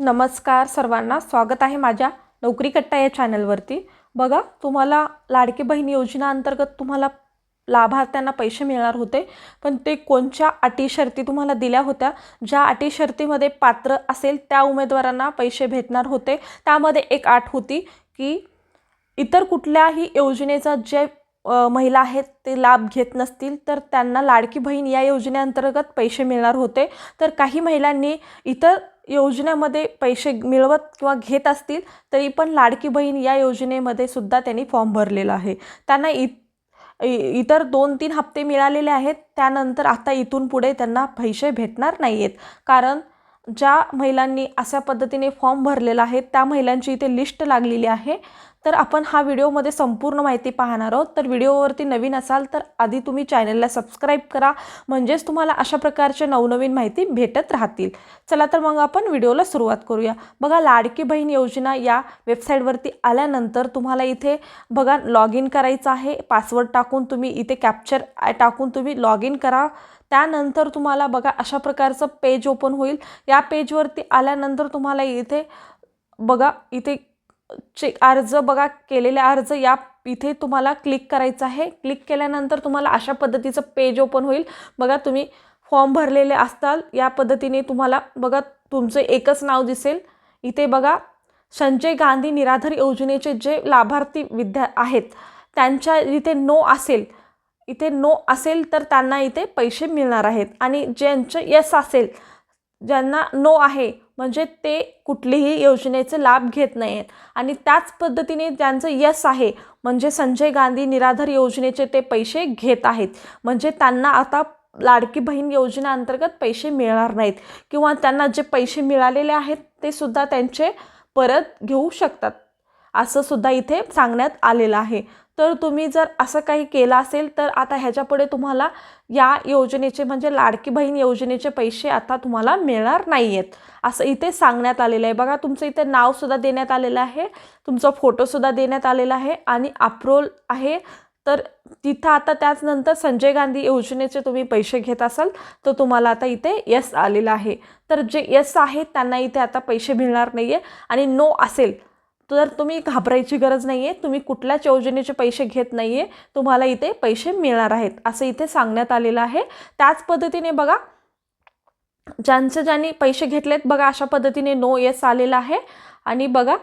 नमस्कार सर्वांना स्वागत आहे माझ्या नोकरी कट्टा या चॅनलवरती. बघा तुम्हाला लाडकी बहीण योजना अंतर्गत तुम्हाला लाभार्थ्यांना पैसे मिळणार होते पण ते कोणत्या अटी शर्ती तुम्हाला दिल्या होत्या? ज्या अटी शर्तीमध्ये पात्र असेल त्या उमेदवारांना पैसे भेटणार होते. त्यामध्ये एक आठ होती की इतर कुठल्याही योजनेचा जे महिला आहेत ते लाभ घेत नसतील तर त्यांना लाडकी बहीण या योजनेअंतर्गत पैसे मिळणार होते. तर काही महिलांनी इतर योजनेमध्ये पैसे मिळवत किंवा घेत असतील तरी पण लाडकी बहीण या योजनेमध्ये सुद्धा त्यांनी फॉर्म भरलेला आहे. त्यांना इ इ- इतर दोन तीन हप्ते मिळालेले आहेत त्यानंतर आता इथून पुढे त्यांना पैसे भेटणार नाही आहेत कारण ज्या महिलांनी अशा पद्धतीने फॉर्म भरलेला आहे त्या महिलांची इथे लिस्ट लागलेली आहे. तर आपण हा व्हिडिओमध्ये संपूर्ण माहिती पाहणार आहोत. तर व्हिडिओवरती नवीन असाल तर आधी तुम्ही चॅनलला सबस्क्राईब करा. म्हणजेच तुम्हाला अशा प्रकारचे नवनवीन माहिती भेटत राहतील. चला तर मग आपण व्हिडिओला सुरुवात करूया. बघा लाडकी बहीण योजना या वेबसाईटवरती आल्यानंतर तुम्हाला इथे बघा लॉग इन करायचं आहे. पासवर्ड टाकून तुम्ही इथे कॅप्चर टाकून तुम्ही लॉग इन करा. त्यानंतर तुम्हाला बघा अशा प्रकारचं पेज ओपन होईल. या पेजवरती आल्यानंतर तुम्हाला इथे बघा इथे चे अर्ज बघा केलेले अर्ज या इथे तुम्हाला क्लिक करायचं आहे. क्लिक केल्यानंतर तुम्हाला अशा पद्धतीचं पेज ओपन होईल. बघा तुम्ही फॉर्म भरलेले असताल या पद्धतीने तुम्हाला बघा तुमचं एकच नाव दिसेल. इथे बघा संजय गांधी निराधार योजनेचे जे लाभार्थी विद्या आहेत त्यांच्या इथे नो असेल. इथे नो असेल तर त्यांना इथे पैसे मिळणार आहेत. आणि ज्यांचं यस असेल ज्यांना नो आहे म्हणजे ते कुठलीही योजनेचे लाभ घेत नाही आहेत आणि त्याच पद्धतीने त्यांचं यस आहे म्हणजे संजय गांधी निराधार योजनेचे ते पैसे घेत आहेत. म्हणजे त्यांना आता लाडकी बहीण योजनेअंतर्गत पैसे मिळणार नाहीत. किंवा त्यांना जे पैसे मिळालेले आहेत ते सुद्धा त्यांचे परत घेऊ शकतात. असं सुद्धा इथे सांगण्यात आलेलं आहे. तर तुम्ही जर असं काही केलं असेल तर आता ह्याच्यापुढे तुम्हाला या योजनेचे म्हणजे लाडकी बहीण योजनेचे पैसे आता तुम्हाला मिळणार नाही आहेत असं इथे सांगण्यात आलेलं आहे. बघा तुमचं इथे नावसुद्धा देण्यात आलेलं आहे तुमचा फोटोसुद्धा देण्यात आलेला आहे आणि अप्रोल आहे. तर तिथं आता त्याचनंतर संजय गांधी योजनेचे तुम्ही पैसे घेत असाल तर तुम्हाला आता इथे यस आलेलं आहे. तर जे यस आहे त्यांना इथे आता पैसे मिळणार नाही आहे आणि नो असेल तर तुम्ही घाबरायची गरज नाही आहे तुम्ही कुठल्याच योजनेचे पैसे घेत नाही आहे तुम्हाला इथे पैसे मिळणार आहेत. असं इथे सांगण्यात आलेलं आहे. त्याच पद्धतीने बघा ज्यांचे ज्यांनी पैसे घेतलेत बघा अशा पद्धतीने नो येस आलेला आहे. आणि बघा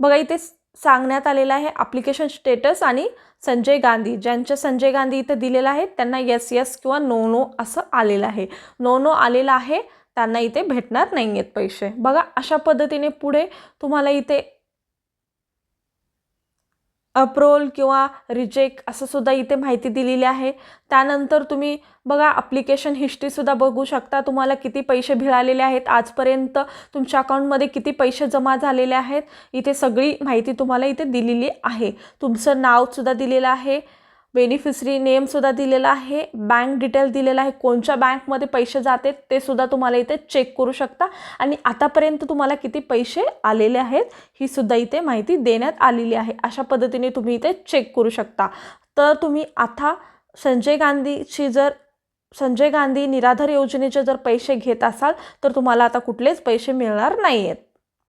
बघा इथे सांगण्यात आलेलं आहे ॲप्लिकेशन स्टेटस आणि संजय गांधी. ज्यांचे संजय गांधी इथे दिलेलं आहे त्यांना येस येस किंवा नो नो असं आलेलं आहे. नो नो आलेलं आहे. त्यांना इथे भेटणार नाही आहेत पैसे. बघा अशा पद्धतीने पुढे तुम्हाला इथे अप्रोल किंवा रिजेक्ट असं सुद्धा इथे माहिती दिलेली आहे. त्यानंतर तुम्ही बघा अप्लिकेशन हिस्ट्रीसुद्धा बघू शकता. तुम्हाला किती पैसे मिळालेले आहेत. आजपर्यंत तुमच्या अकाउंटमध्ये किती पैसे जमा झालेले आहेत. इथे सगळी माहिती तुम्हाला इथे दिलेली आहे. तुमचं नावसुद्धा दिलेलं आहे. बेनिफिशरी नेमसुद्धा दिलेला आहे. बँक डिटेल दिलेला आहे. कोणत्या बँकमध्ये पैसे जाते ते सुद्धा तुम्हाला इथे चेक करू शकता. आणि आतापर्यंत तुम्हाला किती पैसे आलेले आहेत ही सुद्धा इथे माहिती देण्यात आलेली आहे. अशा पद्धतीने तुम्ही इथे चेक करू शकता. तर तुम्ही आता संजय गांधीची जर संजय गांधी निराधार योजनेचे जर पैसे घेत असाल तर तुम्हाला आता कुठलेच पैसे मिळणार नाही आहेत